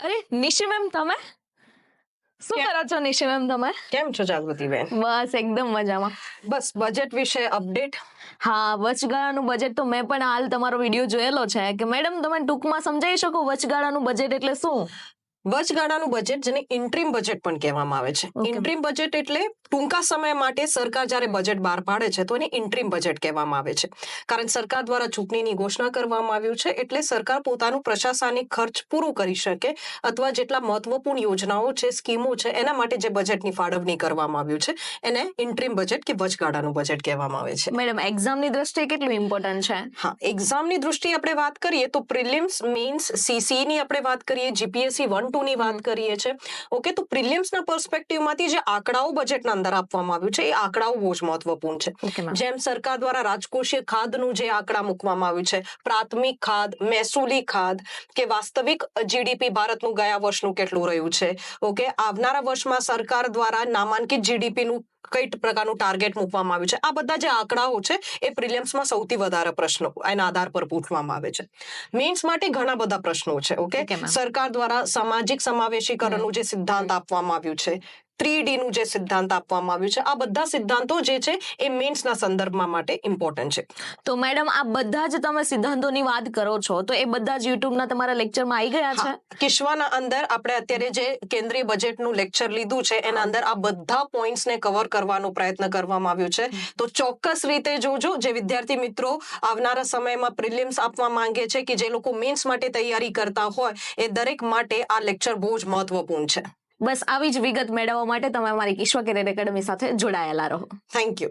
અરે નિશી મેમ તમે? શું કરો છો નિશી મેમ તમે? કેમ છો જાગૃતિબેન બસ એકદમ મજામાં. બસ બજેટ વિશે અપડેટ હા વચગાળાનું બજેટ તો મેં પણ હાલ તમારો વીડિયો જોયેલો છે કે મેડમ તમે ટૂંકમાં સમજાવી શકો વચગાળાનું બજેટ એટલે શું? વચગાળાનું બજેટ જેને ઇન્ટ્રીમ બજેટ પણ કહેવામાં આવે છે. ઇન્ટ્રીમ બજેટ એટલે ટૂંકા સમય માટે સરકાર જ્યારે બજેટ બહાર પાડે છે તો એને ઇન્ટ્રીમ બજેટ કહેવામાં આવે છે. કારણ સરકાર દ્વારા ચૂંટણીની ઘોષણા કરવામાં આવ્યું છે એટલે સરકાર પોતાનું પ્રશાસનિક ખર્ચ પૂરું કરી શકે અથવા જેટલા મહત્વપૂર્ણ યોજનાઓ છે સ્કીમો છે એના માટે જે બજેટની ફાળવણી કરવામાં આવ્યું છે એને ઇન્ટ્રીમ બજેટ કે વચગાળાનું બજેટ કહેવામાં આવે છે. મેડમ એક્ઝામની દ્રષ્ટિએ કેટલું ઇમ્પોર્ટન્ટ છે? હા એક્ઝામની દૃષ્ટિએ આપણે વાત કરીએ તો પ્રિલિમ્સ મીન્સ સીસી ની આપણે વાત કરીએ જીપીએસસી વન ટુ ની વાત કરીએ છે ઓકે તો પ્રિલિમ્સ ના પર્સપેક્ટિવમાંથી જે આંકડાઓ બજેટના અંદર આપવામાં આવ્યું છે એ આંકડાઓ બહુ જ મહત્વપૂર્ણ છે. જેમ સરકાર દ્વારા રાજકોષીય ખાદનું જે આંકડા મૂકવામાં આવ્યું છે પ્રાથમિક ખાદ મહેસૂલી ખાદ કે વાસ્તવિક જીડીપી ભારતનું ગયા વર્ષનું કેટલું રહ્યું છે? ઓકે આવનારા વર્ષમાં સરકાર દ્વારા નામાંકિત જીડીપી નું કઈ પ્રકારનું ટાર્ગેટ મૂકવામાં આવ્યું છે? આ બધા જે આંકડાઓ છે એ પ્રિલિયમ્સમાં સૌથી વધારે પ્રશ્નો એના આધાર પર પૂછવામાં આવે છે. મેન્સ માટે ઘણા બધા પ્રશ્નો છે ઓકે સરકાર દ્વારા સામાજિક સમાવેશીકરણનું જે સિદ્ધાંત આપવામાં આવ્યું છે થ્રી નું જે સિદ્ધાંત આપવામાં આવ્યું છે આ બધા સિદ્ધાંતો જે છે એ મેન્સના સંદર્ભમાં માટે ઇમ્પોર્ટન્ટ છે. તો મેડમ આ બધા જ તમે સિદ્ધાંતોની વાત કરો છો તો એ બધા જ યુટ્યુબના તમારા લેક્ચરમાં આવી ગયા છે? કિશ્વાના અંદર આપણે અત્યારે જે કેન્દ્રીય બજેટનું લેક્ચર લીધું છે એના અંદર આ બધા પોઈન્ટ્સને કવર કરવાનો પ્રયત્ન કરવામાં આવ્યો છે. તો ચોક્કસ રીતે જોજો જે વિદ્યાર્થી મિત્રો આવનારા સમયમાં પ્રિલિમ્સ આપવા માંગે છે કે જે લોકો મેન્સ માટે તૈયારી કરતા હોય એ દરેક માટે આ લેક્ચર બહુ જ મહત્વપૂર્ણ છે. બસ આવી જ વિગત મેળવવા માટે તમે અમારી કિશ્વા કેરિયર એકેડમી સાથે જોડાયેલા રહો. Thank you